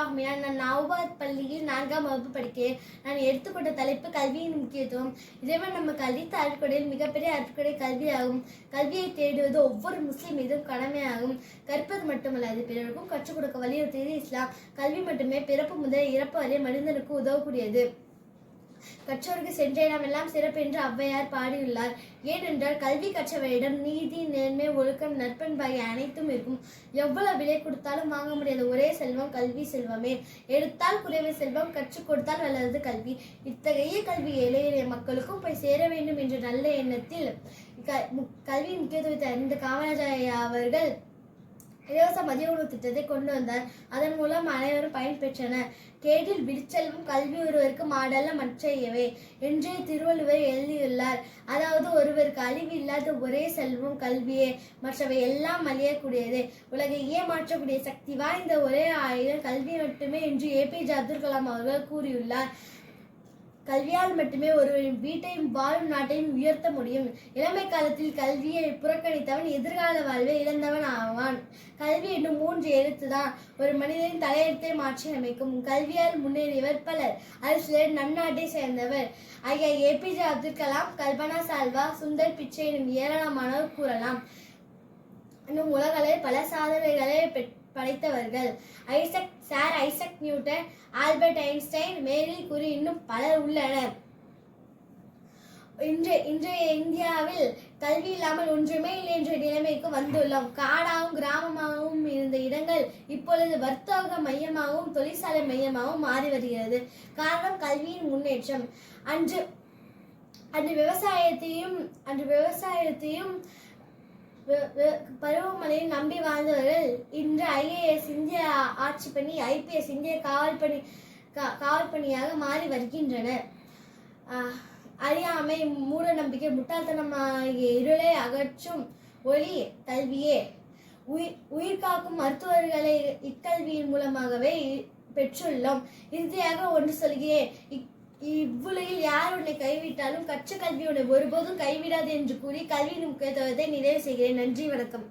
என் நான் நவபாத் பள்ளியில் நான்காம் வகுப்பு படிக்கிறேன். நான் எடுத்துக்கொண்ட தலைப்பு கல்வியின் முக்கியத்துவம். இறைவன் நமக்கு அளித்த அருட்கொடையில் மிகப்பெரிய அருட்கொடை கல்வியாகும். கல்வியை தேடுவது ஒவ்வொரு முஸ்லீம் மீதும் கடமையாகும். கற்பது மட்டுமல்லாது பிறருக்கும் கற்றுக் கொடுக்க வலியுறுத்தியது இஸ்லாம். கல்வி மட்டுமே பிறப்பு முதல் இறப்பு வரை மனிதனுக்கு உதவக்கூடியது. கற்றோருக்கு சென்ற இடமெல்லாம் சிறப்பு என்று ஔவையார் பாடியுள்ளார். ஏனென்றால் கல்வி கற்றவரிடம் நீதி நேர்மை ஒழுக்கம் நற்பண்பாகிய அனைத்தும் இருக்கும். எவ்வளவு விலை கொடுத்தாலும் வாங்க முடியாத ஒரே செல்வம் கல்வி செல்வமே. எடுத்தால் குறைவு செல்வம் கற்றுக் கொடுத்தால் வளர்வது கல்வி. இத்தகைய கல்வி ஏழை எளிய மக்களுக்கும் போய் சேர வேண்டும் என்ற நல்ல எண்ணத்தில் க- கல்வி முக்கியத்துவத்தை அறிந்த காமராஜர் அவர்கள் இலவச மதிய உணவு திட்டத்தை கொண்டு வந்தார். அதன் மூலம் அனைவரும் பயன்பெற்றனர் கேட்டில் விடிச்செல்வம் கல்வி ஒருவருக்கு மாடல்ல மற்றையவே என்று திருவள்ளுவர் எழுதியுள்ளார். அதாவது ஒருவருக்கு அழிவு இல்லாத ஒரே செல்வம் கல்வியே. மற்றவை எல்லாம் அழியக்கூடியது. உலகை ஏமாற்றக்கூடிய சக்தி வாய்ந்த ஒரே ஆயுதம் கல்வி மட்டுமே என்று ஏபிஜே அப்துல் கலாம் அவர்கள் கூறியுள்ளார். கல்வியால் மட்டுமே ஒருவரின் வீட்டையும் வாழும் நாட்டையும் உயர்த்த முடியும். இளமை காலத்தில் கல்வியை புறக்கணித்தவன் எதிர்கால வாழ்வை இழந்தவன் ஆவான். கல்வி என்னும் மூன்று எழுத்து தான் ஒரு மனிதனின் தலையெழுத்தை மாற்றி அமைக்கும். கல்வியால் முன்னேறியவர் பலர். அது சிலர் நம் நாட்டை சேர்ந்தவர். ஐயா A P J Abdul Kalam Kalpana Chawla Sundar Pichai எனும் ஏராளமானோர் கூறலாம். இன்னும் உலகளவில் பல சாதனைகளை பெற்று படைத்தவர்கள். Isaac sir Isaac Newton Albert Einstein Marie Curie இன்னும் பலர் உள்ளனர். இன்று இன்றைய இந்தியாவில் கல்வி இல்லாமல் ஒன்றுமே இல்லை என்ற நிலைமைக்கு வந்துள்ளோம். காடாகவும் கிராமமாகவும் இருந்த இடங்கள் இப்பொழுது வர்த்தக மையமாகவும் தொழிற்சாலை மையமாகவும் மாறி வருகிறது. காரணம் கல்வியின் முன்னேற்றம். அன்று அன்று விவசாயத்தையும் அன்று விவசாயத்தையும் வ- பருவமழையை நம்பி வாழ்ந்தவர்கள் இன்று ஐஏஎஸ் இந்திய ஆட்சி பணி ஐபிஎஸ் இந்திய காவல் பணி காவல் பணியாக மாறி வருகின்றனர். ஆஹ், அறியாமை மூட நம்பிக்கை முட்டாள்தனம் ஆகிய இருளை அகற்றும் ஒளி கல்வியே. உயிர் உயிர் காக்கும் மருத்துவர்களை இக்கல்வியின் மூலமாகவே பெற்றுள்ளோம். இறுதியாக ஒன்று சொல்கிறேன். இக்- இவ்வுலகில் யார் உன்னை கைவிட்டாலும் கற்ற கல்வி உன்னை ஒருபோதும் கைவிடாது என்று கூறி கல்வியின் முக்கியத்துவத்தை நிறைவு செய்கிறேன். நன்றி வணக்கம்.